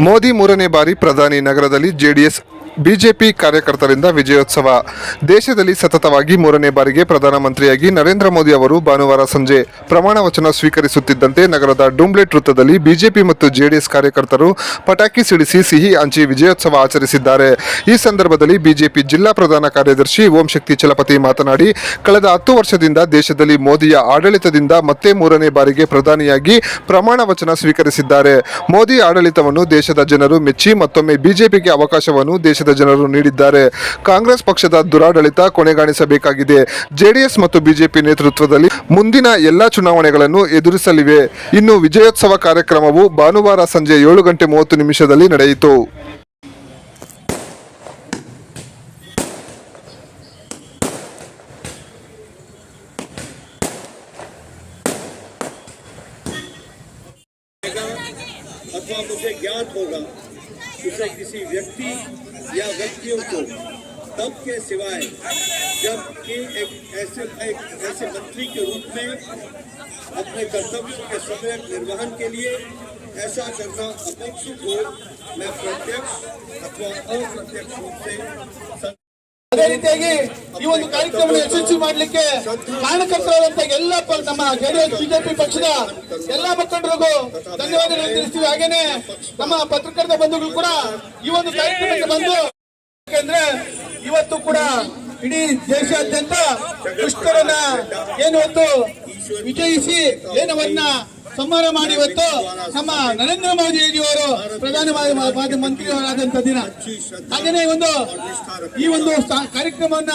ಮೋದಿ ಮೂರನೇ ಬಾರಿ ಪ್ರಧಾನಿ ನಗರದಲ್ಲಿ ಜೆಡಿಎಸ್ ಬಿಜೆಪಿ ಕಾರ್ಯಕರ್ತರಿಂದ ವಿಜಯೋತ್ಸವ. ದೇಶದಲ್ಲಿ ಸತತವಾಗಿ ಮೂರನೇ ಬಾರಿಗೆ ಪ್ರಧಾನಮಂತ್ರಿಯಾಗಿ ನರೇಂದ್ರ ಮೋದಿ ಅವರು ಭಾನುವಾರ ಸಂಜೆ ಪ್ರಮಾಣ ವಚನ ಸ್ವೀಕರಿಸುತ್ತಿದ್ದಂತೆ ನಗರದ ಡೂಂಬ್ಲೆಟ್ ವೃತ್ತದಲ್ಲಿ ಬಿಜೆಪಿ ಮತ್ತು ಜೆಡಿಎಸ್ ಕಾರ್ಯಕರ್ತರು ಪಟಾಕಿ ಸಿಡಿಸಿ ಸಿಹಿ ಹಂಚಿ ವಿಜಯೋತ್ಸವ ಆಚರಿಸಿದ್ದಾರೆ. ಈ ಸಂದರ್ಭದಲ್ಲಿ ಬಿಜೆಪಿ ಜಿಲ್ಲಾ ಪ್ರಧಾನ ಕಾರ್ಯದರ್ಶಿ ಓಂ ಶಕ್ತಿ ಚಲಪತಿ ಮಾತನಾಡಿ, ಕಳೆದ ಹತ್ತು ವರ್ಷದಿಂದ ದೇಶದಲ್ಲಿ ಮೋದಿಯ ಆಡಳಿತದಿಂದ ಮತ್ತೆ ಮೂರನೇ ಬಾರಿಗೆ ಪ್ರಧಾನಿಯಾಗಿ ಪ್ರಮಾಣ ವಚನ ಸ್ವೀಕರಿಸಿದ್ದಾರೆ. ಮೋದಿ ಆಡಳಿತವನ್ನು ದೇಶದ ಜನರು ಮೆಚ್ಚಿ ಮತ್ತೊಮ್ಮೆ ಬಿಜೆಪಿಗೆ ಅವಕಾಶವನ್ನು ದೇಶದ ಜನರು ನೀಡಿದ್ದಾರೆ ಕಾಂಗ್ರೆಸ್ ಪಕ್ಷದ ದುರಾಡಳಿತ ಕೊನೆಗಾಣಿಸಬೇಕಾಗಿದೆ ಜೆಡಿಎಸ್ ಮತ್ತು ಬಿಜೆಪಿ ನೇತೃತ್ವದಲ್ಲಿ ಮುಂದಿನ ಎಲ್ಲಾ ಚುನಾವಣೆಗಳನ್ನು ಎದುರಿಸಲಿವೆ ಇನ್ನು ವಿಜಯೋತ್ಸವ ಕಾರ್ಯಕ್ರಮವು ಭಾನುವಾರ ಸಂಜೆ ಏಳು ಗಂಟೆ ಮೂವತ್ತು ನಿಮಿಷದಲ್ಲಿ ನಡೆಯಿತು अथवा मुझे ज्ञात होगा उसे किसी व्यक्ति या व्यक्तियों को तब के सिवाय जब कि एक ऐसे एक ऐसे मंत्री के रूप में अपने कर्तव्यों के समय निर्वहन के लिए ऐसा करना अपेक्षित हो, मैं प्रत्यक्ष अथवा अप्रत्यक्ष रूप से ರೀತಿಯಾಗಿ ಈ ಒಂದು ಕಾರ್ಯಕ್ರಮ ಯಶಸ್ವಿ ಮಾಡಲಿಕ್ಕೆ ಕಾರಣಕರ್ತರಾದಂತಹ ಎಲ್ಲ ನಮ್ಮ ಜೆಡಿಎಸ್ ಬಿಜೆಪಿ ಪಕ್ಷದ ಎಲ್ಲಾ ಮುಖಂಡರಿಗೂ ಧನ್ಯವಾದಗಳನ್ನು ತಿಳಿಸ್ತೀವಿ. ಹಾಗೇನೆ ನಮ್ಮ ಪತ್ರಕರ್ತ ಬಂಧುಗಳು ಕೂಡ ಈ ಒಂದು ಕಾರ್ಯಕ್ರಮಕ್ಕೆ ಬಂದು ಯಾಕೆಂದ್ರೆ ಇವತ್ತು ಕೂಡ ಇಡೀ ದೇಶಾದ್ಯಂತ ದುಷ್ಟರನ್ನ ಏನು ಒಂದು ವಿಜಯಿಸಿ ಏನವನ್ನ ಸಂಹಾರ ಮಾಡಿ ಇವತ್ತು ನಮ್ಮ ನರೇಂದ್ರ ಮೋದಿಜಿಯವರು ಪ್ರಧಾನ ಮಂತ್ರಿಯವರಾದಂತಹ ದಿನ. ಹಾಗೇನೆ ಒಂದು ಈ ಒಂದು ಕಾರ್ಯಕ್ರಮವನ್ನ